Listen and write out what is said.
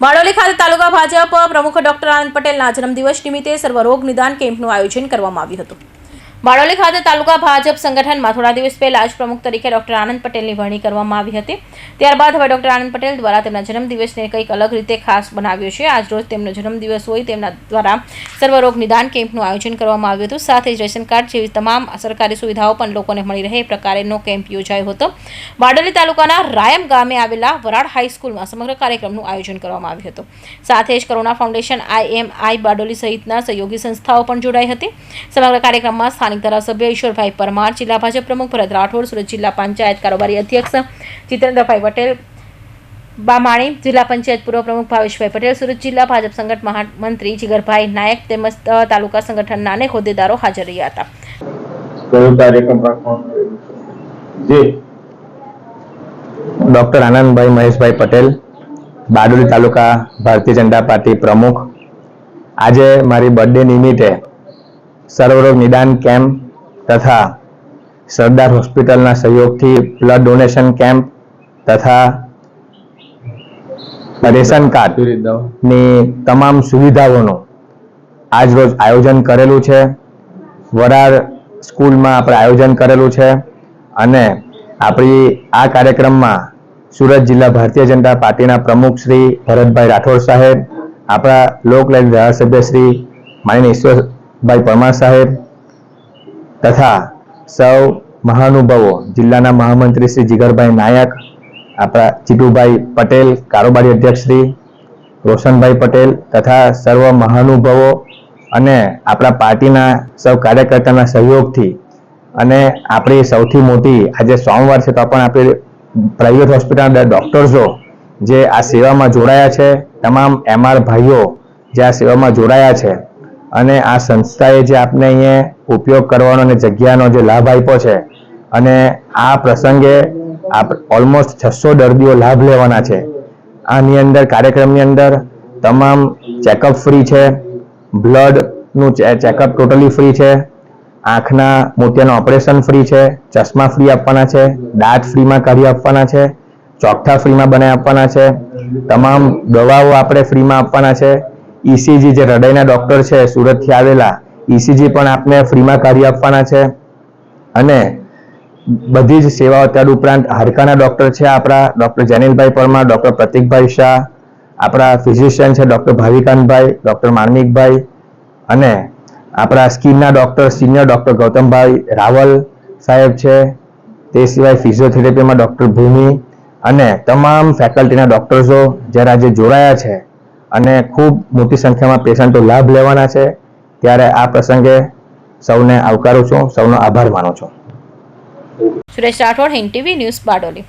બારડોલી ખાતે તાલુકા ભાજપ પ્રમુખ ડોક્ટર આનંદ પટેલના જન્મદિવસ નિમિત્તે સર્વરોગ નિદાન કેમ્પનું આયોજન કરવામાં આવ્યું હતું. બારડોલી ખાતે તાલુકા ભાજપ સંગઠનમાં થોડા દિવસ પહેલા જ પ્રમુખ તરીકે ડોક્ટર આનંદ પટેલની વરણી કરવામાં આવી હતી. ત્યારબાદ હવે ડોક્ટર આનંદ પટેલ દ્વારા તેમના જન્મદિવસને કંઈક અલગ રીતે ખાસ બનાવ્યો છે. આજ રોજ તેમનો જન્મદિવસ હોય તેમના દ્વારા સર્વરોગ નિદાન કેમ્પનું આયોજન કરવામાં આવ્યું હતું. સાથે જ રેશન કાર્ડ જેવી તમામ સરકારી સુવિધાઓ પણ લોકોને મળી રહે એ પ્રકારેનો કેમ્પ યોજાયો હતો. બારડોલી તાલુકાના રાયમ ગામે આવેલા વરાડ હાઈસ્કૂલમાં સમગ્ર કાર્યક્રમનું આયોજન કરવામાં આવ્યું હતું. સાથે જ કરુણા ફાઉન્ડેશન આઈએમઆઈ બારડોલી સહિતના સહયોગી સંસ્થાઓ પણ જોડાઈ હતી. સમગ્ર કાર્યક્રમમાં સ્થાનિક ધારાસભ્ય ઈશ્વરભાઈ પરમાર જિલ્લા ભાજપ પ્રમુખ ભરત રાઠોડ સુરત જિલ્લા પંચાયત કારોબારી અધ્યક્ષ જીતેન્દ્રભાઈ પટેલ બામાણી જિલ્લા પંચાયત પૂર્વ પ્રમુખ ભાવેશભાઈ પટેલ સુરત જિલ્લા ભાજપ સંગઠન મહામંત્રી જીગરભાઈ નાયક તેમજ તાલુકા સંગઠનના અનેક હોદ્દેદારો હાજર રહ્યા હતા. ડૉક્ટર આનંદભાઈ મહેશભાઈ પટેલ બારડોલી તાલુકા ભારતીય જનતા પાર્ટી પ્રમુખ. આજે મારી બર્થડે નિમિત્તે સર્વરોગ નિદાન કેમ્પ તથા સરદાર હોસ્પિટલના સહયોગથી બ્લડ ડોનેશન કેમ્પ તથા રેશન કાર્ડની તમામ સુવિધાઓનું આજ રોજ આયોજન કરેલું છે. વરાર સ્કૂલમાં આપણે આયોજન કરેલું છે અને આપણી આ કાર્યક્રમમાં સુરત જિલ્લા ભારતીય જનતા પાર્ટીના પ્રમુખ શ્રી ભરતભાઈ રાઠોડ સાહેબ, આપણા લોકલાઈન ધારાસભ્ય શ્રી માનીય ઈશ્વરભાઈ પરમાર સાહેબ તથા સૌ મહાનુભાવો, જિલ્લાના મહામંત્રી શ્રી જીગરભાઈ નાયક, આપણા જીતુભાઈ પટેલ, કારોબારી અધ્યક્ષ શ્રી રોશનભાઈ પટેલ તથા સર્વ મહાનુભાવો અને આપણા પાર્ટીના સૌ કાર્યકર્તાના સહયોગથી અને આપણી સૌથી મોટી આજે સોમવાર છે તો પણ આપણી પ્રાઇવેટ હોસ્પિટલના ડૉક્ટર્સો જે આ સેવામાં જોડાયા છે, તમામ એમઆર ભાઈઓ જે આ સેવામાં જોડાયા છે અને આ સંસ્થાએ જે આપને અહીંયા ઉપયોગ કરવાનો અને જગ્યાનો જે લાભ આપ્યો છે, અને આ પ્રસંગે ઓલમોસ્ટ છસો દર્દીઓ લાભ લેવાના છે. આની અંદર, કાર્યક્રમની અંદર તમામ ચેકઅપ ફ્રી છે બ્લડનું ચેકઅપ ટોટલી ફ્રી છે, આંખના મોતિયાનું ઓપરેશન ફ્રી છે, ચશ્મા ફ્રી આપવાના છે, દાંત ફ્રીમાં કાઢી આપવાના છે, ચોકઠા ફ્રીમાં બનાવી આપવાના છે, તમામ દવાઓ આપણે ફ્રીમાં આપવાના છે ઈસીજી જે હૃદયના ડોક્ટર છે, સુરતથી આવેલા, ઈસીજી પણ આપને ફ્રીમાં કાઢી આપવાના છે. અને બધી જ સેવાઓ ત્યાર ઉપરાંત હાડકાના ડોક્ટર છે આપણા, ડોક્ટર જેનિલભાઈ પરમાર, ડોક્ટર પ્રતિકભાઈ શાહ, આપણા ફિઝિશિયન છે ડોક્ટર ભાવિકાંતભાઈ ડોક્ટર માર્મિકભાઈ અને આપણા સ્કિનના doctor, senior doctor Gautambhai Raval સાહેબ છે. તે સિવાય ફિઝિયોથેરેપીમાં ડોક્ટર ભૂમિ અને તમામ ફેકલ્ટીના ડોક્ટર્સો જ્યારે આજે જોડાયા છે અને ખૂબ મોટી સંખ્યામાં પેશન્ટો લાભ લેવાના છે. ત્યારે આ પ્રસંગે સૌને આવકારું છું, સૌનો આભાર માનું છું. Suresh Rathod, Hind TV news Bardoli.